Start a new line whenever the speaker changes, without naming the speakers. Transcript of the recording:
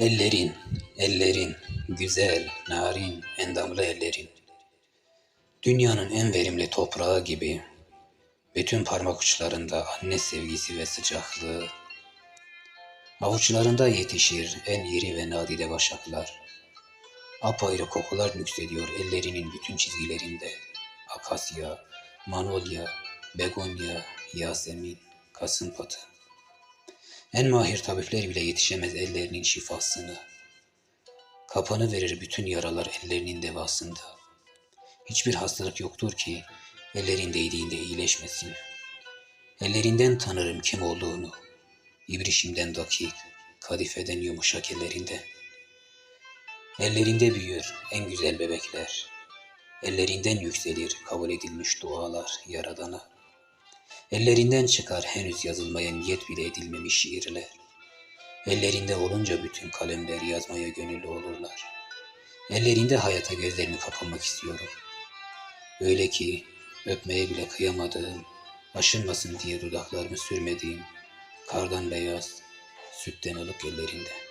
Ellerin, ellerin, güzel, narin, endamlı ellerin. Dünyanın en verimli toprağı gibi, bütün parmak uçlarında anne sevgisi ve sıcaklığı, avuçlarında yetişir en iri ve nadide başaklar. Apayrı kokular nüksediyor ellerinin bütün çizgilerinde. Akasya, manolya, begonya, yasemin, kasımpatı. En mahir tabipler bile yetişemez ellerinin şifasını. Kapanı verir bütün yaralar ellerinin devasında. Hiçbir hastalık yoktur ki ellerin değdiğinde iyileşmesin. Ellerinden tanırım kim olduğunu. İbrişimden dakik, kadifeden yumuşak ellerinde. Ellerinde büyür en güzel bebekler. Ellerinden yükselir kabul edilmiş dualar Yaradan'a. Ellerinden çıkar henüz yazılmaya niyet bile edilmemiş şiirler. Ellerinde olunca bütün kalemler yazmaya gönüllü olurlar. Ellerinde hayata gözlerimi kapamak istiyorum. Öyle ki öpmeye bile kıyamadığım, aşınmasın diye dudaklarımı sürmediğim, kardan beyaz, sütten ılık ellerinde.